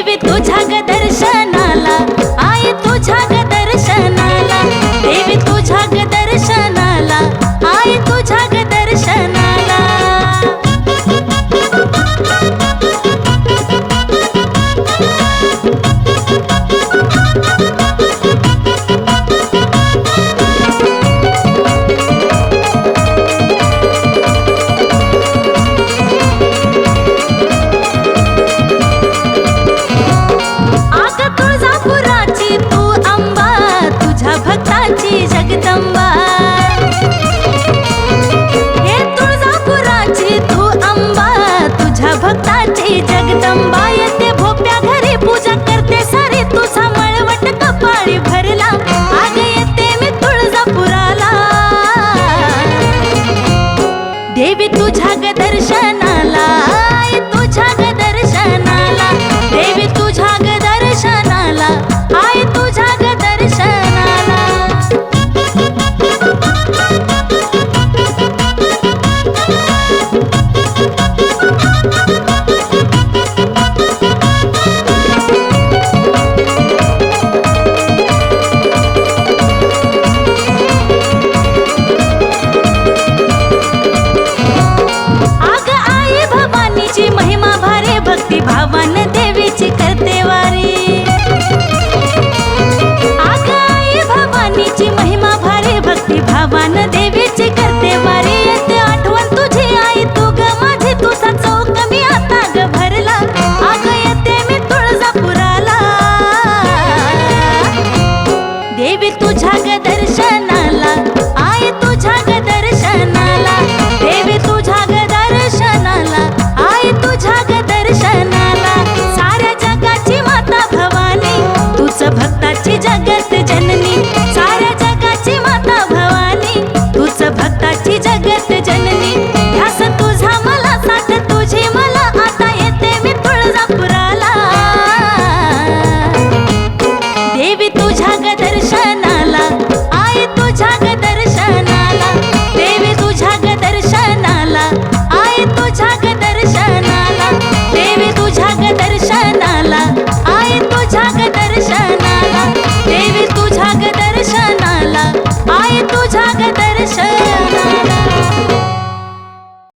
দেবে তো ঝা भक्ताची जगदंबा येते भोप्या घरी पूजा करते. सारे तुझा मळवट कपाळी भरला. आग येते मी तुळजापुराला. देवी तुझ्या दर्शनाला.